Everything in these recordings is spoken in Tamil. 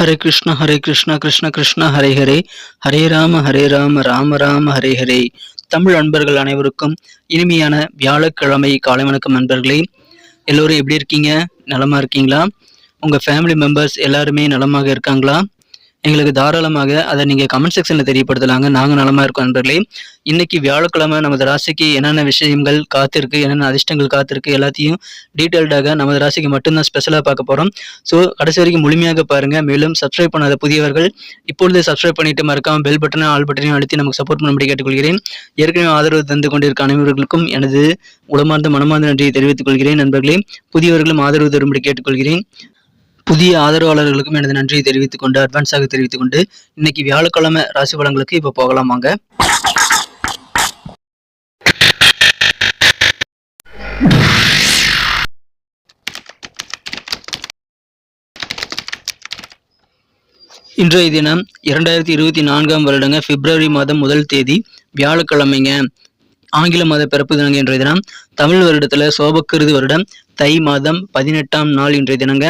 ஹரே கிருஷ்ண ஹரே கிருஷ்ண கிருஷ்ண கிருஷ்ண ஹரே ஹரே. ஹரே ராம ஹரே ராம ராம ராம ஹரே ஹரே. தமிழ் அன்பர்கள் அனைவருக்கும் இனிமையான வியாழக்கிழமை காலை வணக்கம் நண்பர்களே. எல்லோரும் எப்படி இருக்கீங்க? நலமா இருக்கீங்களா? உங்க ஃபேமிலி மெம்பர்ஸ் எல்லாருமே நலமாக இருக்காங்களா? எங்களுக்கு தாராளமாக அதை நீங்கள் கமெண்ட் செக்ஷனில் தெரியப்படுத்தலாங்க. நாங்கள் நலமாக இருக்கோம் நண்பர்களே. இன்னைக்கு வியாழக்கிழமை நமது ராசிக்கு என்னென்ன விஷயங்கள் காத்திருக்கு என்னென்ன அதிர்ஷ்டங்கள் காத்திருக்கு எல்லாத்தையும் டீட்டெயில்டாக நமது ராசிக்கு மட்டும்தான் ஸ்பெஷலாக பார்க்க போகிறோம் ஸோ கடைசி வரைக்கும் முழுமையாக பாருங்கள் மேலும் சப்ஸ்கிரைப் பண்ணாத புதியவர்கள் இப்பொழுது சப்ஸ்கிரைப் பண்ணிட்டு மறக்காமல் பெல் பட்டனை ஆல் பட்டனையும் அழுத்தி நமக்கு சப்போர்ட் பண்ணும்படி கேட்டுக்கொள்கிறேன். ஏற்கனவே ஆதரவு தந்து கொண்டிருக்க அனைவர்களுக்கும் எனது உளமார்ந்த மனமார்ந்த நன்றியை தெரிவித்துக் கொள்கிறேன் நண்பர்களே. புதியவர்களும் ஆதரவு தரும்படி கேட்டுக்கொள்கிறேன். புதிய ஆதரவாளர்களுக்கும் எனது நன்றியை தெரிவித்துக் கொண்டு அட்வான்ஸாக தெரிவித்துக் கொண்டு இன்னைக்கு வியாழக்கிழமை ராசி பலன்களுக்கு இப்போ போகலாம் வாங்க. இன்றைய தினம் இரண்டாயிரத்தி இருபத்தி நான்காம் வருடங்க பிப்ரவரி மாதம் முதல் தேதி வியாழக்கிழமைங்க. ஆங்கில மாத பிறப்பு தினங்க இன்றைய தினம். தமிழ் வருடத்துல சோபக்கிருது வருடம். தை மாதம் பதினெட்டாம் நாள் இன்றைய தினங்க.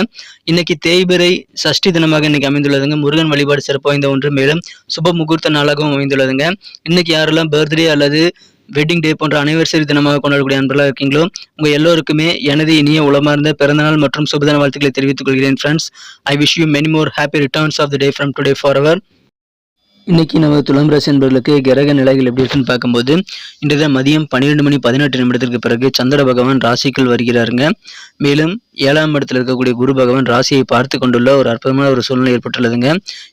இன்னைக்கு தேய்பிரை சஷ்டி தினமாக இன்னைக்கு அமைந்துள்ளதுங்க. முருகன் வழிபாடு சிறப்பு வாய்ந்த ஒன்று. மேலும் சுப முகூர்த்த நாளாகவும் அமைந்துள்ளதுங்க. இன்னைக்கு யாரெல்லாம் பர்த்டே அல்லது வெட்டிங் டே போன்ற அனிவர்சரி தினமாக கொண்டாடக்கூடிய நண்பர்களாக இருக்கீங்களோ உங்கள் எல்லோருக்குமே எனது இனிய உளமார்ந்த பிறந்தநாள் மற்றும் சுபதன வாழ்த்துக்களை தெரிவித்துக் கொள்கிறேன் friends I wish you many more happy returns of the day from today for our இன்னைக்கு நம்ம துலாம் ராசி என்பவர்களுக்கு கிரக நிலைகள் எப்படி இருக்குன்னு பார்க்கும்போது இன்றைய மதியம் பன்னிரெண்டு மணி பதினெட்டு நிமிடத்திற்கு பிறகு சந்திர பகவான் ராசிக்குள் வருகிறாருங்க. மேலும் ஏழாம் இடத்தில் இருக்கக்கூடிய குரு பகவான் ராசியை பார்த்து கொண்டுள்ள ஒரு அற்புதமான ஒரு சூழ்நிலை ஏற்பட்டுள்ளதுங்க.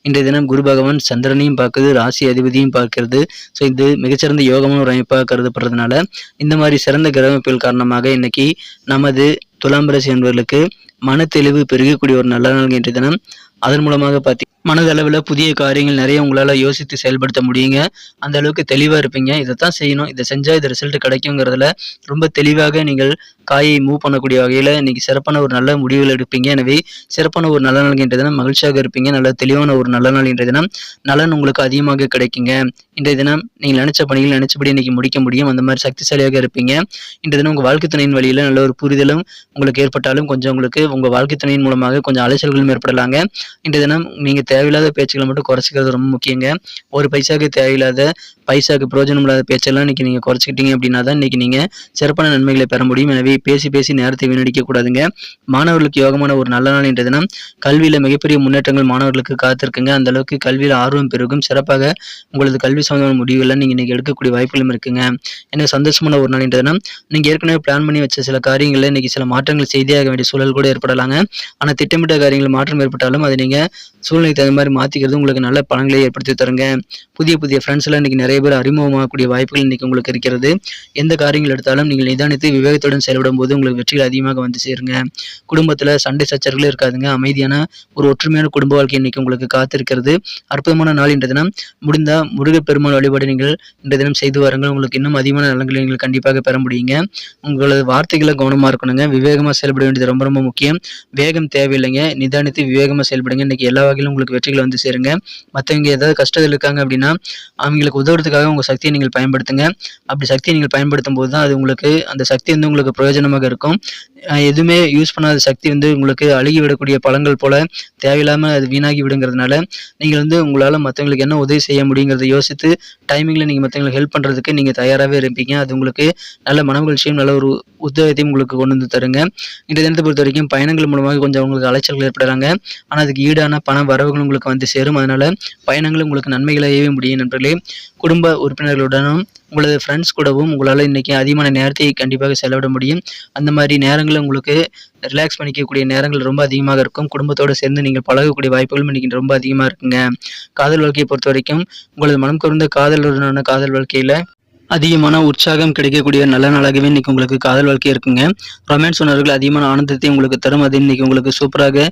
இன்றைய தினம் குரு பகவான் சந்திரனையும் பார்க்குது ராசி அதிபதியும் பார்க்கிறது. ஸோ இது மிகச்சிறந்த யோகமான ஒரு அமைப்பாக கருதப்படுறதுனால இந்த மாதிரி சிறந்த கிரக அமைப்புகள் காரணமாக இன்னைக்கு நமது துலாம் ராசி என்பவர்களுக்கு மன தெளிவு பெருகக்கூடிய ஒரு நல்ல நாள் இன்றைய தினம். அதன் மூலமாக பார்த்தி மனதளவில் புதிய காரியங்கள் நிறைய உங்களால் யோசித்து செயல்படுத்த முடியுங்க. அந்த அளவுக்கு தெளிவாக இருப்பீங்க. இதை தான் செய்யணும். இதை செஞ்சால் இது ரிசல்ட் கிடைக்குங்கிறதுல ரொம்ப தெளிவாக நீங்கள் காயை மூவ் பண்ணக்கூடிய வகையில் இன்றைக்கி சிறப்பான ஒரு நல்ல முடிவுகள் எடுப்பீங்க. எனவே சிறப்பான ஒரு நல்ல நாள் இன்றைய தினம் மகிழ்ச்சியாக இருப்பீங்க. நல்ல தெளிவான ஒரு நல்ல நாள் இன்றைய தினம். நலன் உங்களுக்கு அதிகமாக கிடைக்குங்க. இன்றைய தினம் நீங்கள் நினச்ச பணிகள் நினச்சபடி இன்னைக்கு முடிக்க முடியும். அந்த மாதிரி சக்திசாலியாக இருப்பீங்க. இன்றைய தினம் உங்கள் வாழ்க்கை துணையின் வழியில் நல்ல ஒரு புரிதலும் உங்களுக்கு ஏற்பட்டாலும் கொஞ்சம் உங்களுக்கு உங்கள் வாழ்க்கை துணையின் மூலமாக கொஞ்சம் அலைச்சல்களும் ஏற்படலாங்க. இன்றைய தினம் நீங்கள் தேவையில்லாத பேச்சுக்களை மட்டும் குறைச்சிக்கிறது ரொம்ப முக்கியங்க. ஒரு பைசாக்கு தேவையில்லாத பைசாக்கு பிரயோஜனம் இல்லாத பேச்செல்லாம் இன்னைக்கு நீங்கள் குறைச்சிக்கிட்டீங்க அப்படின்னா தான் இன்னைக்கு நீங்கள் சிறப்பான நன்மைகளை பெற முடியும். எனவே பேசி பேசி நேரத்தை வீணடிக்க கூடாதுங்க. மாணவர்களுக்கு யோகமான ஒரு நல்ல நாள் என்றதுனா தினம். கல்வியில் மிகப்பெரிய முன்னேற்றங்கள் மாணவர்களுக்கு காத்திருக்குங்க. அந்த அளவுக்கு கல்வியில் ஆர்வம் பெருகும். சிறப்பாக உங்களது கல்வி சம்பந்தமான முடிவுகள்லாம் நீங்கள் இன்னைக்கு எடுக்கக்கூடிய வாய்ப்புகளும் இருக்குங்க. எனக்கு சந்தோஷமான ஒரு நாள் என்றதுனா தினம். நீங்கள் ஏற்கனவே பிளான் பண்ணி வச்ச சில காரியங்களில் இன்னைக்கு சில மாற்றங்கள் செய்தியாக வேண்டிய சூழல் கூட ஏற்படலாங்க. ஆனால் திட்டமிட்ட காரியங்கள் மாற்றம் ஏற்பட்டாலும் அதை நீங்கள் சூழ்நிலை அது மாதிரி மாற்றிக்கிறது உங்களுக்கு நல்ல பலன்களை ஏற்படுத்தி தருங்க. புதிய புதிய ஃப்ரெண்ட்ஸ் எல்லாம் இன்னைக்கு நிறைய பேர் அறிமுகமாகக்கூடிய வாய்ப்புகள் இன்னைக்கு உங்களுக்கு இருக்கிறது. எந்த காரியங்கள் எடுத்தாலும் நீங்கள் நிதானித்து விவேகத்துடன் செயல்படும் போது உங்களுக்கு வெற்றிகள் அதிகமாக வந்து சேருங்க. குடும்பத்தில் சண்டை சச்சரவுகள் இருக்காதுங்க. அமைதியான ஒரு ஒற்றுமையான குடும்ப வாழ்க்கை இன்னைக்கு உங்களுக்கு காத்திருக்கிறது. அற்புதமான நாள் இன்றைய தினம். முடிந்தால் முருகப்பெருமாள் வழிபாடு நீங்கள் இன்றைய தினம் செய்து வாருங்கள். உங்களுக்கு இன்னும் அதிகமான நலன்களை நீங்கள் கண்டிப்பாக பெற முடியுங்க. உங்களது வார்த்தைகளை கவனமாக இருக்கணுங்க. விவேகமாக செயல்பட வேண்டியது ரொம்ப ரொம்ப முக்கியம். வேகம் தேவையில்லைங்க. நிதானித்து விவேகமாக செயல்படுங்க. இன்றைக்கி எல்லா வகையிலும் உங்களுக்கு வெற்றிகளை வந்து சேருங்க. மற்றவங்க ஏதாவது கஷ்டத்தில் இருக்காங்க அப்படின்னா அவங்களுக்கு உதவுறதுக்காக உங்கள் சக்தியை நீங்கள் பயன்படுத்துங்க. அப்படி சக்தியை நீங்கள் பயன்படுத்தும் போது தான் அது உங்களுக்கு அந்த சக்தி வந்து உங்களுக்கு பிரயோஜனமாக இருக்கும். எதுவுமே யூஸ் பண்ணாத சக்தி வந்து உங்களுக்கு அழுகி விடக்கூடிய பழங்கள் போல தேவையில்லாமல் அது வீணாகி விடுங்கிறதுனால நீங்கள் வந்து உங்களால் மற்றவங்களுக்கு என்ன உதவி செய்ய முடியுங்கிறத யோசித்து டைமிங்கில் நீங்கள் மற்றவங்களுக்கு ஹெல்ப் பண்ணுறதுக்கு நீங்கள் தயாராகவே இருப்பீங்க. அது உங்களுக்கு நல்ல மனமகிழ்ச்சியும் நல்ல ஒரு உத்வேகத்தையும் உங்களுக்கு கொண்டு வந்து தருங்க. இந்த தினத்தை பொறுத்த வரைக்கும் பயணங்கள் மூலமாக கொஞ்சம் உங்களுக்கு அலைச்சல்கள் ஏற்படுறாங்க ஆனால் அதுக்கு ஈடான பண வரவுகள் உங்களுக்கு வந்து சேரும். அதனால் பயணங்கள் உங்களுக்கு நன்மைகளையே முடியும் நண்பர்களே. குடும்ப உறுப்பினர்களுடனும் உங்களது ஃப்ரெண்ட்ஸ் கூடவும் உங்களால் இன்றைக்கி அதிகமான நேரத்தை கண்டிப்பாக செலவிட முடியும். அந்த மாதிரி நேரங்களில் உங்களுக்கு ரிலாக்ஸ் பண்ணிக்கக்கூடிய நேரங்கள் ரொம்ப அதிகமாக இருக்கும். குடும்பத்தோடு சேர்ந்து நீங்கள் பழகக்கூடிய வாய்ப்புகளும் இன்றைக்கி ரொம்ப அதிகமாக இருக்குங்க. காதல் வாழ்க்கையை பொறுத்த வரைக்கும் உங்களது மனம் குறைந்த காதலுடனான காதல் வாழ்க்கையில் அதிகமான உற்சாகம் கிடைக்கக்கூடிய நல்ல நாளாகவே இன்னைக்கு உங்களுக்கு காதல் வாழ்க்கை இருக்குங்க. ரொமான்ஸ் உணர்வுகள் அதிகமான ஆனந்தத்தை உங்களுக்கு தரும். அது இன்னைக்கு உங்களுக்கு சூப்பராக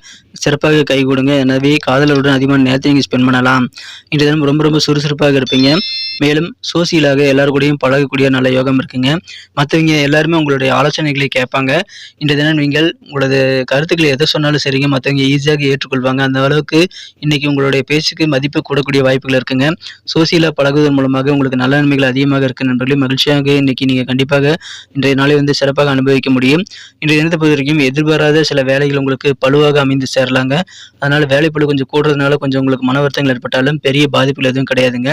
சிறப்பாக கை கொடுங்க எனவே காதலருடன் அதிகமான நேரத்தை நீங்கள் ஸ்பெண்ட் பண்ணலாம். இன்றைய தினம் ரொம்ப ரொம்ப சுறுசுறுப்பாக இருப்பீங்க. மேலும் சோசியலாக எல்லாரு கூடயும் பழகக்கூடிய நல்ல யோகம் இருக்குங்க. மற்றவங்க எல்லாருமே உங்களுடைய ஆலோசனைகளை கேட்பாங்க. இன்றைய தினம் நீங்கள் உங்களது கருத்துக்களை எதை சொன்னாலும் சரிங்க. மற்றவங்க ஈஸியாக ஏற்றுக்கொள்வாங்க. அந்த அளவுக்கு இன்னைக்கு உங்களுடைய பேச்சுக்கு மதிப்பு கூடக்கூடிய வாய்ப்புகள் இருக்குங்க. சோசியலாக பழகுவதன் மூலமாக உங்களுக்கு நல்ல நன்மைகள் அதிகமாக இருக்கு நண்பர்களே. மகிழ்ச்சியாக இன்னைக்கு நீங்கள் கண்டிப்பாக இன்றைய நாளை வந்து சிறப்பாக அனுபவிக்க முடியும். இன்றைய தினத்தை பொறுத்த வரைக்கும் எதிர்பாராத சில வேலைகள் உங்களுக்கு பழுவாக அமைந்து சேரலாங்க. அதனால் வேலைப்பழு கொஞ்சம் கூடுறதுனால கொஞ்சம் உங்களுக்கு மன வருத்தங்கள் ஏற்பட்டாலும் பெரிய பாதிப்புகள் எதுவும் கிடையாதுங்க.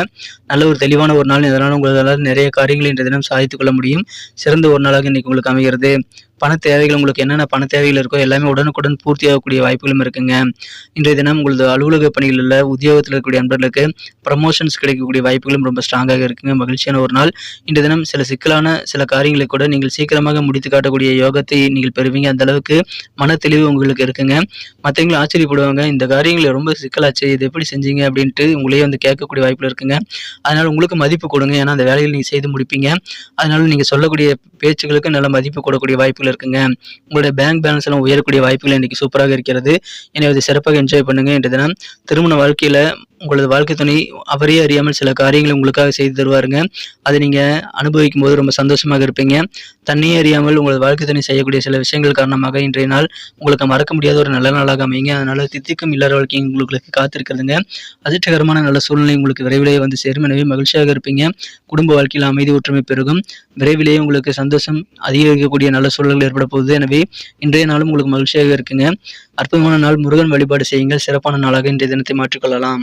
நல்ல ஒரு தெளிவான ஒரு நாள். இதனால் உங்களால் நிறைய காரியங்களை இன்றைய தினம் சாதித்துக் கொள்ள முடியும். சிறந்த ஒரு நாளாக இன்னைக்கு உங்களுக்கு அமைகிறது. பண தேவைகள் உங்களுக்கு என்னென்ன பண தேவைகள் இருக்கோ எல்லாமே உடனுக்குடன் பூர்த்தியாகக்கூடிய வாய்ப்புகளும் இருக்குங்க. இன்றைய தினம் உங்களது அலுவலக பணிகளில் உத்தியோகத்தில் இருக்கக்கூடிய நண்பர்களுக்கு ப்ரமோஷன்ஸ் கிடைக்கக்கூடிய வாய்ப்புகளும் ரொம்ப ஸ்ட்ராங்காக இருக்குங்க. மகிழ்ச்சியான ஒரு நாள். இன்றைய தினம் சில சிக்கலான சில காரியங்களை கூட நீங்கள் சீக்கிரமாக முடித்து காட்டக்கூடிய யோகத்தை நீங்கள் பெறுவீங்க. அந்த அளவுக்கு மன தெளிவு உங்களுக்கு இருக்குங்க. மற்றவங்களும் ஆச்சரியப்படுவாங்க. இந்த காரியங்களை ரொம்ப சிக்கலாச்சு இது எப்படி செஞ்சீங்க அப்படின்ட்டு உங்களையே வந்து கேட்கக்கூடிய வாய்ப்புகள் இருக்குங்க. அதனால் உங்களுக்கு மதிப்பு கொடுங்க. ஏன்னா அந்த வேலைகள் நீங்கள் செய்து முடிப்பீங்க. அதனால நீங்கள் சொல்லக்கூடிய பேச்சுகளுக்கு நல்ல மதிப்பு கொடுக்கக்கூடிய வாய்ப்புகள் இருக்குங்க. உங்களுடைய பேங்க் பேலன்ஸ் எல்லாம் உயரக்கூடிய வாய்ப்புகள் இன்னைக்கு சூப்பராக இருக்கிறது. எனவே அதை சிறப்பாக என்ஜாய் பண்ணுங்க. இன்று தினம் திருமண வாழ்க்கையில உங்களது வாழ்க்கை துணை அவரே அறியாமல் சில காரியங்களை உங்களுக்காக செய்து தருவாருங்க. அதை நீங்கள் அனுபவிக்கும் போது ரொம்ப சந்தோஷமாக இருப்பீங்க. தன்னையே அறியாமல் உங்களது வாழ்க்கை துணை செய்யக்கூடிய சில விஷயங்கள் காரணமாக இன்றைய நாள் உங்களுக்கு மறக்க முடியாத ஒரு நல்ல நாளாக அமைங்க அதனால் தித்திக்கும் இல்லாத வாழ்க்கை உங்களுக்கு காத்திருக்கிறதுங்க. அதிர்ஷ்டகரமான நல்ல சூழ்நிலை உங்களுக்கு விரைவிலேயே வந்து சேரும். எனவே மகிழ்ச்சியாக இருப்பீங்க. குடும்ப வாழ்க்கையில் அமைதி ஒற்றுமை பெருகும். விரைவிலேயே உங்களுக்கு சந்தோஷம் அதிகரிக்கக்கூடிய நல்ல சூழல்கள் ஏற்பட போகுது. எனவே இன்றைய நாளும் உங்களுக்கு மகிழ்ச்சியாக இருக்குங்க. அற்புதமான நாள். முருகன் வழிபாடு செய்யுங்கள். சிறப்பான நாளாக இன்றைய தினத்தை மாற்றிக்கொள்ளலாம்.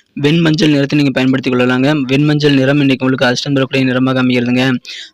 வெண்மஞ்சள் நிறத்தை நீங்கள் பயன்படுத்திக் கொள்ளலாங்க. வெண்மஞ்சள் நிறம் இன்றைக்கி உங்களுக்கு அதிர்ஷ்டம் தரக்கூடிய நிறமாக அமைகிறதுங்க.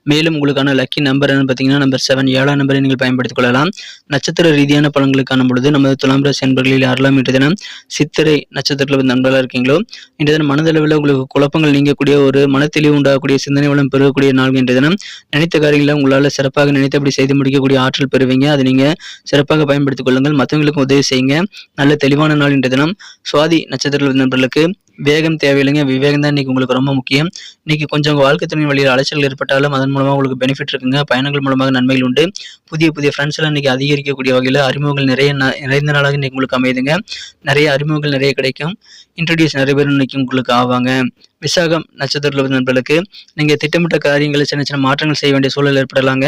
மேலும் உங்களுக்கான லக்கி நம்பர் என்னன்னு பார்த்தீங்கன்னா நம்பர் செவன் ஏழாம் நம்பரை நீங்கள் பயன்படுத்திக் கொள்ளலாம். நட்சத்திர ரீதியான பலன்களை காணும் பொழுது நமது துலாம் ராசி அன்பர்களில் யாரெல்லாம் இன்றைய தினம் சித்திரை நட்சத்திரத்தில் வந்து நண்பர்களாக இருக்கீங்களோ இன்றைய தினம் மனதளவில் உங்களுக்கு குழப்பங்கள் நீங்கக்கூடிய ஒரு மனத்தெளிவு உண்டாகக்கூடிய சிந்தனை வளம் பெறக்கூடிய நாள் இன்றைய தினம். நினைத்த காரியங்களை உங்களால் சிறப்பாக நினைத்தபடி செய்து முடிக்கக்கூடிய ஆற்றல் பெறுவீங்க. அதை நீங்கள் சிறப்பாக பயன்படுத்திக் கொள்ளுங்கள். மற்றவங்களுக்கும் உதவி செய்யுங்க. நல்ல தெளிவான நாள் இன்றைய தினம். சுவாதி நட்சத்திரத்தில் நண்பர்களுக்கு வேகம் தேவையில்லைங்க. விவேகம் தான் இன்னைக்கு உங்களுக்கு ரொம்ப முக்கியம். இன்னைக்கு கொஞ்சம் உங்கள் வாழ்க்கை துணை வழியில் அலைச்சல் ஏற்பட்டாலும் அதன் மூலமாக உங்களுக்கு பெனிஃபிட் இருக்குங்க. பயணங்கள் மூலமாக நன்மைகள் உண்டு. புதிய புதிய ஃப்ரெண்ட்ஸ் எல்லாம் இன்னைக்கு அதிகரிக்கக்கூடிய வகையில் அறிமுகங்கள் நிறைய நிறைந்த நாளாக இன்னைக்கு உங்களுக்கு அமையுதுங்க. நிறைய அறிமுகங்கள் நிறைய கிடைக்கும். இன்ட்ரடியூஸ் நிறைய பேர் இன்னைக்கு உங்களுக்கு ஆவாங்க. விசாகம் நட்சத்திரத்தில் உள்ள நண்பர்களுக்கு நீங்கள் திட்டமிட்ட காரியங்களை சின்ன சின்ன மாற்றங்கள் செய்ய வேண்டிய சூழல் ஏற்படலாங்க.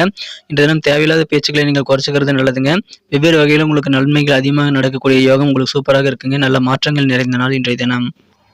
இன்றைய தினம் தேவையில்லாத பேச்சுக்களை நீங்கள் குறைச்சிக்கிறது நல்லதுங்க. வெவ்வேறு வகையில் உங்களுக்கு நன்மைகள் அதிகமாக நடக்கக்கூடிய யோகம் உங்களுக்கு சூப்பராக இருக்குங்க. நல்ல மாற்றங்கள் நிறைந்த நாள் இன்றைய தினம்.